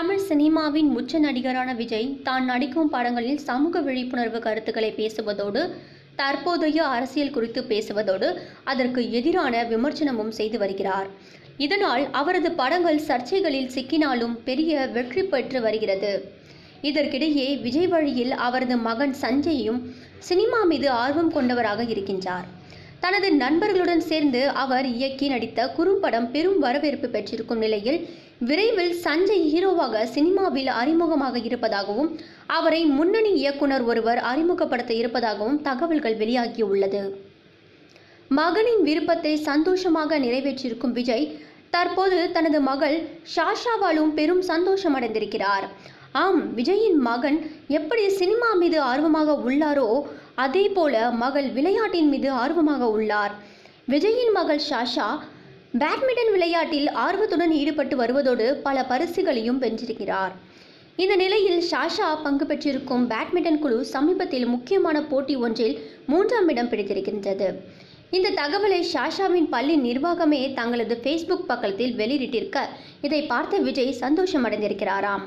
தமிழ் சினிமாவின் உச்ச நடிகரான விஜய் தான் நடிக்கும் படங்களில் சமூக விழிப்புணர்வு கருத்துக்களை பேசுவதோடு தற்போதைய அரசியல் குறித்து பேசுவதோடு அதற்கு எதிரான விமர்சனமும் செய்து வருகிறார். இதனால் அவரது படங்கள் சர்ச்சைகளில் சிக்கினாலும் பெரிய வெற்றி பெற்று வருகிறது. இதற்கிடையே விஜய் வழியில் அவரது மகன் சஞ்சயும் சினிமா மீது ஆர்வம் கொண்டவராக இருக்கின்றார். தனது நண்பர்களுடன் சேர்ந்து அவர் இயக்கி நடித்த குறும்படம் பெரும் வரவேற்பு பெற்றிருக்கும் நிலையில் விரைவில் சஞ்சய் ஹீரோவாக சினிமாவில் அறிமுகமாக இருப்பதாகவும் அவரை முன்னணி இயக்குனர் ஒருவர் அறிமுகப்படுத்த இருப்பதாகவும் தகவல்கள் வெளியாகியுள்ளது. மகனின் விருப்பத்தை சந்தோஷமாக நிறைவேற்றியிருக்கும் விஜய் தற்போது தனது மகள் ஷாஷாவாலும் பெரும் சந்தோஷம் அடைந்திருக்கிறார் ஆம் விஜயின் மகன் எப்படி சினிமா மீது ஆர்வமாக உள்ளாரோ அதே போல மகள் விளையாட்டின் மீது ஆர்வமாக உள்ளார். விஜயின் மகள் ஷாஷா பேட்மிண்டன் விளையாட்டில் ஆர்வத்துடன் ஈடுபட்டு வருவதோடு பல பரிசுகளையும் வென்றிருக்கிறார் இந்த நிலையில் ஷாஷா பங்கு பெற்றிருக்கும் பேட்மிண்டன் குழு சமீபத்தில் முக்கியமான போட்டி ஒன்றில் மூன்றாம் இடம் பிடித்திருக்கின்றது. இந்த தகவலை ஷாஷாவின் பள்ளி நிர்வாகமே தங்களது ஃபேஸ்புக் பக்கத்தில் வெளியிட்டிருக்க இதை பார்த்த விஜய் சந்தோஷம் அடைந்திருக்கிறாராம்